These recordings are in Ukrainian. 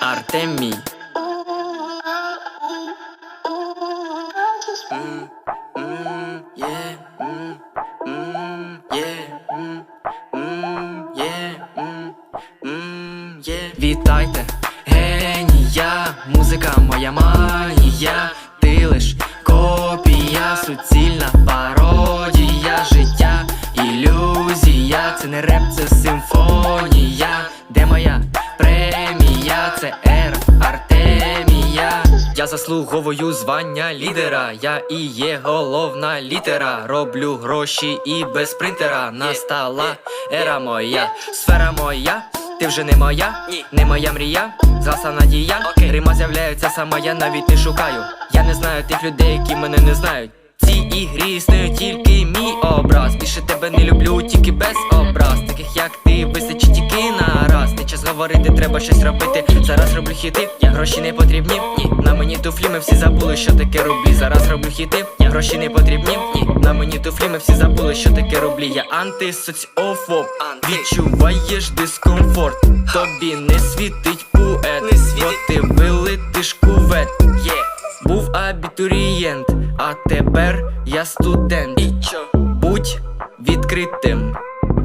Артемій. Вітайте, генія, музика моя манія, ти лиш копія, суцільна не реп, це симфонія, де моя премія, це ера Артемія. Я заслуговую звання лідера, я і є головна літера. Роблю гроші і без принтера. Настала ера моя, сфера моя. Ти вже не моя, не моя мрія, згаса надія. Рима з'являється сама, я навіть не шукаю. Я не знаю тих людей, які мене не знають. Цій ігрі існує тільки мій образ. Більше тебе не люблю, тільки без образ. Таких як ти висичить тільки на раз. Не час говорити, треба щось робити. Зараз роблю хіти, я гроші не потрібні. Ні, на мені туфлі, ми всі забули, що таке рублі. Зараз роблю хіти, я гроші не потрібні. Ні, на мені туфлі, ми всі забули, що таке рублі. Я антисоціофоб. Відчуваєш дискомфорт. Тобі не світить поет, бо ти вилитиш кувет. Є. Був абітурієнт, а тепер я студент. Будь відкритим.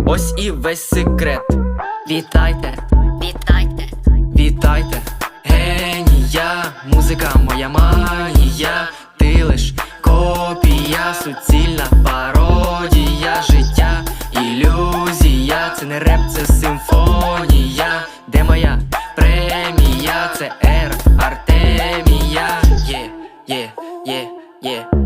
Ось і весь секрет. Вітайте, Вітайте, вітайте, генія, музика моя манія, ти лиш копія, суцільна пародія життя, ілюзія, це не реп, це симфонія. Yeah.